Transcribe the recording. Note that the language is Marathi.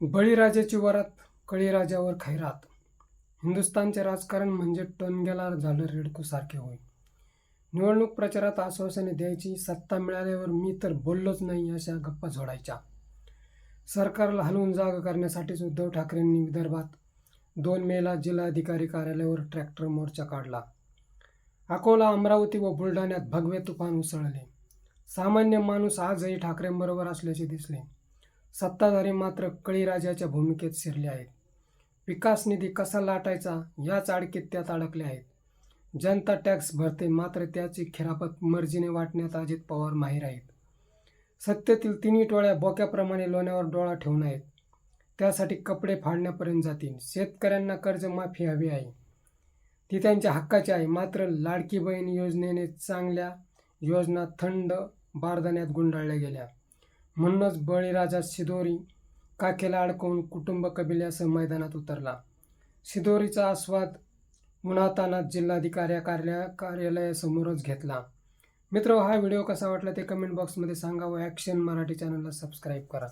बळीराजाची वरात कळीराजावर खैरात. हिंदुस्थानचे राजकारण म्हणजे टोनगेला झालं रेडकूसारखे होय. निवडणूक प्रचारात आश्वासने द्यायची सत्ता मिळाल्यावर मी तर बोललोच नाही अशा गप्पा झोडायच्या. सरकारला हलवून जाग करण्यासाठीच उद्धव ठाकरेंनी विदर्भात दोन मेला जिल्हाधिकारी कार्यालयावर ट्रॅक्टर मोर्चा काढला. अकोला अमरावती व बुलढाण्यात भगवे तुफान उसळले. सामान्य माणूस आजही ठाकरेंबरोबर असल्याचे दिसले. सत्ताधारी मात्र कळीराजाच्या भूमिकेत शिरले आहेत. विकास निधी कसा लाटायचा याच अडकीत त्यात अडकले आहेत. जनता टॅक्स भरते मात्र त्याची खिरापत मर्जीने वाटण्यात अजित पवार माहीर आहेत. सत्तेतील तिन्ही टोळ्या बोक्याप्रमाणे लोण्यावर डोळा ठेवून आहेत. त्यासाठी कपडे फाडण्यापर्यंत जातील. शेतकऱ्यांना कर्जमाफी हवी आहे. ती त्यांच्या हक्काची आहे. मात्र लाडकी बहीण योजनेने चांगल्या योजना थंड बारदाण्यात गुंडाळल्या गेल्या. म्हणूनच बळीराजा सिदोरी काखेला अडकवून कुटुंब कबिल्यासह मैदानात उतरला. सिदोरीचा आस्वाद उन्हातानात जिल्हाधिकारी कार्या कार्यालयासमोरच घेतला. मित्र हा व्हिडिओ कसा वाटला ते कमेंट बॉक्समध्ये सांगा व ॲक्शन मराठी चॅनलला सबस्क्राईब करा.